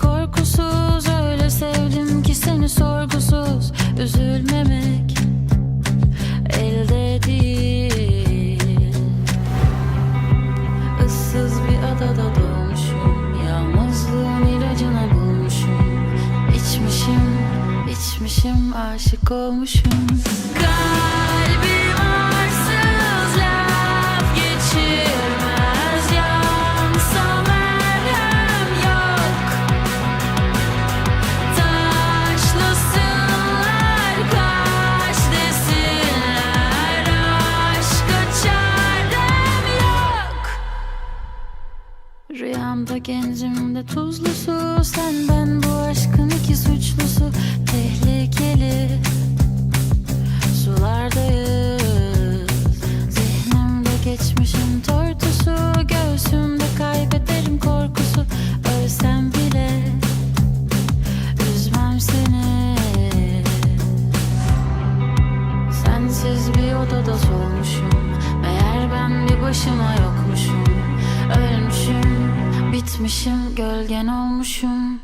korkusuz Öyle sevdim ki seni sorgusuz. Üzülmemek elde değil. Issız bir adada doğmuşum Yalnızlığın ilacını bulmuşum. İçmişim, içmişim, aşık olmuşum. Kalbim Rüyamda gencimde tuzlu su Sen ben bu aşkın iki suçlusu. Tehlikeli sulardayız. Zihnimde geçmişim tortusu Göğsümde kaybederim korkusu. Ölsem bile üzmem seni. Sensiz bir odada solmuşum Meğer ben bir başıma yokmuşum Bitmişim, gölgen olmuşum